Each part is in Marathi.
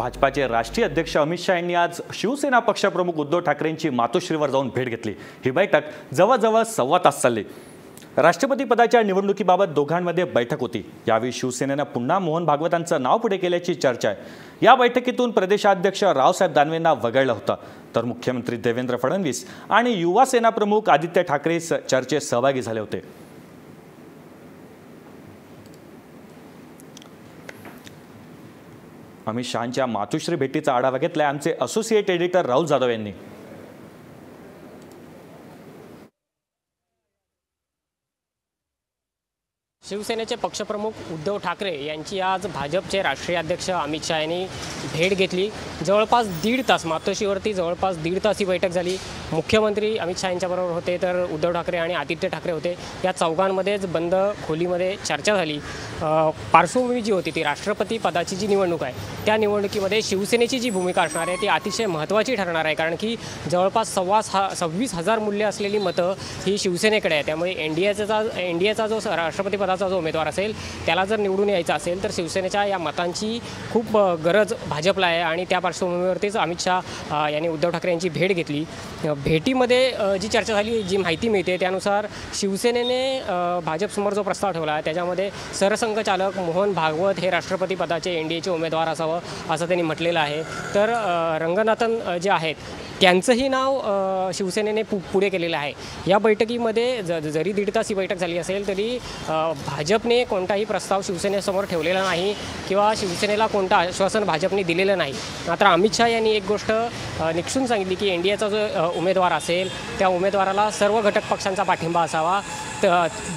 भाजपाचे राष्ट्रीय अध्यक्ष अमित शहा यांनी आज शिवसेना पक्षप्रमुख उद्धव ठाकरेंची मातोश्रीवर जाऊन भेट घेतली. ही बैठक जवळजवळ सव्वा तास चालली. राष्ट्रपती पदाच्या निवडणुकीबाबत दोघांमध्ये बैठक होती. यावेळी शिवसेनेनं पुन्हा मोहन भागवतांचं नाव पुढे केल्याची चर्चा आहे. या बैठकीतून प्रदेशाध्यक्ष रावसाहेब दानवेंना वगळलं होतं. तर मुख्यमंत्री देवेंद्र फडणवीस आणि युवा सेना प्रमुख आदित्य ठाकरे स- चर्चेत सहभागी झाले होते. अमित शहांच्या मातुश्री भेटीचा आढावा घेतलाय आमचे असोसिएट एडिटर राहुल जाधव यांनी. शिवसेनेचे पक्षप्रमुख उद्धव ठाकरे यांची आज भाजपचे राष्ट्रीय अध्यक्ष अमित शहा यांनी भेट घेतली. जवळपास दीड तास मातोश्रीवरती जवळपास दीड तास ही बैठक झाली. मुख्यमंत्री अमित शहा यांच्याबरोबर होते तर उद्धव ठाकरे आणि आदित्य ठाकरे होते. या चौघांमध्येच बंद खोलीमध्ये चर्चा झाली. पार्श्वभूमी जी होती ती राष्ट्रपती पदाची जी निवडणूक आहे त्या निवडणुकीमध्ये शिवसेनेची जी भूमिका असणार आहे ती अतिशय महत्त्वाची ठरणार आहे. कारण की जवळपास सव्वा हा सव्वीस हजार मूल्य असलेली मतं ही शिवसेनेकडे आहे त्यामुळे एन डी एचा एन डी एचा जो राष्ट्रपती पदाचा जो उमेदवार असेल त्याला जर निवडून यायचा असेल तर शिवसेनेच्या या मतांची खूप गरज भाजपला आहे. आणि त्या पार्श्वभूमीवरतीच अमित शहा यांनी उद्धव ठाकरे यांची भेट घेतली. भेटीमध्ये जी चर्चा झाली जी माहिती मिळते त्यानुसार शिवसेनेने भाजपसमोर जो प्रस्ताव ठेवला आहे त्याच्यामध्ये सरसंघचालक मोहन भागवत हे राष्ट्रपती पदाचे एन डी एचे उमेदवार असावं असं त्यांनी म्हटलेलं आहे. तर रंगनाथन जे आहेत त्यांचंही नाव शिवसेनेने पु पुढे केलेलं आहे. या बैठकीमध्ये ज जरी दीड तास ही बैठक झाली असेल तरी भाजपने कोणताही प्रस्ताव शिवसेनेसमोर ठेवलेला नाही किंवा शिवसेनेला कोणतं आश्वासन भाजपने दिलेलं नाही. मात्र अमित शहा यांनी एक गोष्ट निक्षून सांगितली की एन डी एचा जो उमेदवार असेल त्या उमेदवाराला सर्व घटक पक्षांचा पाठिंबा असावा. त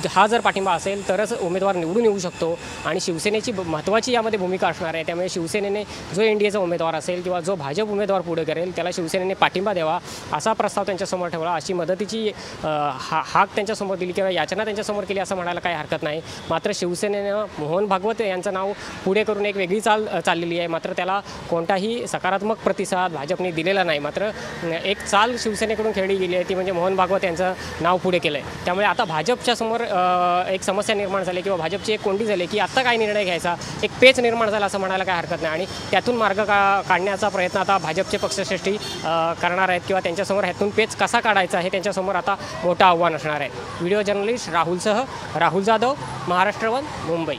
हा जर पाठिंबा असेल तरच उमेदवार निवडून येऊ शकतो. आणि शिवसेनेची महत्त्वाची यामध्ये भूमिका असणार आहे. त्यामुळे शिवसेनेने जो एन डी एचा उमेदवार असेल किंवा जो भाजप उमेदवार पुढे करेल त्याला शिवसेनेने पाठिंबा द्यावा. असा प्रस्ताव त्यांच्यासमोर ठेवला. अशी मदतीची हा हाक त्यांच्यासमोर दिली किंवा याचना त्यांच्यासमोर केली असं म्हणायला काही हरकत नाही. मात्र शिवसेनेनं मोहन भागवत यांचं नाव पुढे करून एक वेगळी चाल चाललेली आहे. मात्र त्याला कोणताही सकारात्मक प्रतिसाद भाजपने दिले केलेला नाही. मात्र एक चाल शिवसेनेकडून खेळली गेली आहे ती म्हणजे मोहन भागवत यांचं नाव पुढे केलं आहे त्यामुळे आता भाजपच्या समोर एक समस्या निर्माण झाली किंवा भाजपची एक कोंडी झाली की आत्ता काय निर्णय घ्यायचा? एक पेच निर्माण झाला असं म्हणायला काय हरकत नाही. आणि त्यातून मार्ग का काढण्याचा प्रयत्न आता भाजपचे पक्षश्रेष्ठी करणार आहेत किंवा त्यांच्यासमोर ह्यातून पेच कसा काढायचा हे त्यांच्यासमोर आता मोठं आव्हान असणार आहे. व्हिडिओ जर्नलिस्ट राहुलसह राहुल जाधव महाराष्ट्र वन मुंबई.